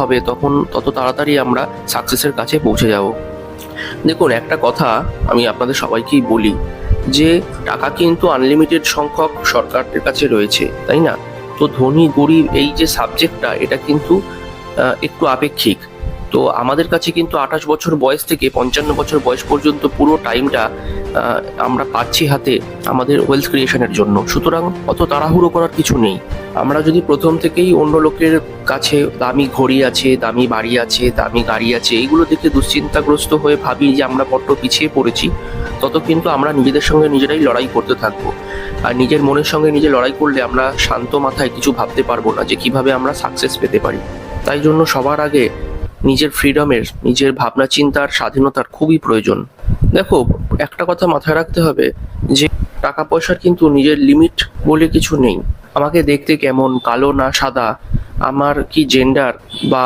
হবে, তখন তত তাড়াতাড়ি আমরা সাকসেসের কাছে পৌঁছে যাব। দেখুন, একটা কথা আমি আপনাদের সবাইকেই বলি যে, টাকা কিন্তু আনলিমিটেড সংখ্যক সরকারের কাছে রয়েছে, তাই না? তো ধনী, গরিব এই যে সাবজেক্টটা এটা কিন্তু একটু আপেক্ষিক। তো আমাদের কাছে কিন্তু আঠাশ বছর বয়স থেকে পঞ্চান্ন বছর বয়স পর্যন্ত পুরো টাইমটা আমরা পাচ্ছি হাতে আমাদের ওয়েলথ ক্রিয়েশনের জন্য। সুতরাং অত তাড়াহুড়ো করার কিছু নেই। আমরা যদি প্রথম থেকেই অন্য লোকের কাছে দামি ঘড়ি আছে, দামি বাড়ি আছে, দামি গাড়ি আছে, এইগুলো দেখে দুশ্চিন্তাগ্রস্ত হয়ে ভাবি যে আমরা বড্ড পিছিয়ে পড়েছি। তত কিন্তু আমরা নিজেদের সঙ্গে নিজেরাই লড়াই করতে থাকব। আর নিজের মনের সঙ্গে নিজে লড়াই করলে আমরা শান্ত মাথায় কিছু ভাবতে পারব না যে কীভাবে আমরা সাকসেস পেতে পারি। তাই জন্য সবার আগে নিজের ফ্রিডমের নিজের ভাবনা চিন্তার স্বাধীনতার খুবই প্রয়োজন। দেখো, একটা কথা মাথায় রাখতে হবে যে টাকা পয়সার কিন্তু নিজের লিমিট বলে কিছু নেই। আমাকে দেখতে কেমন কালো না সাদা? আমার কি জেন্ডার বা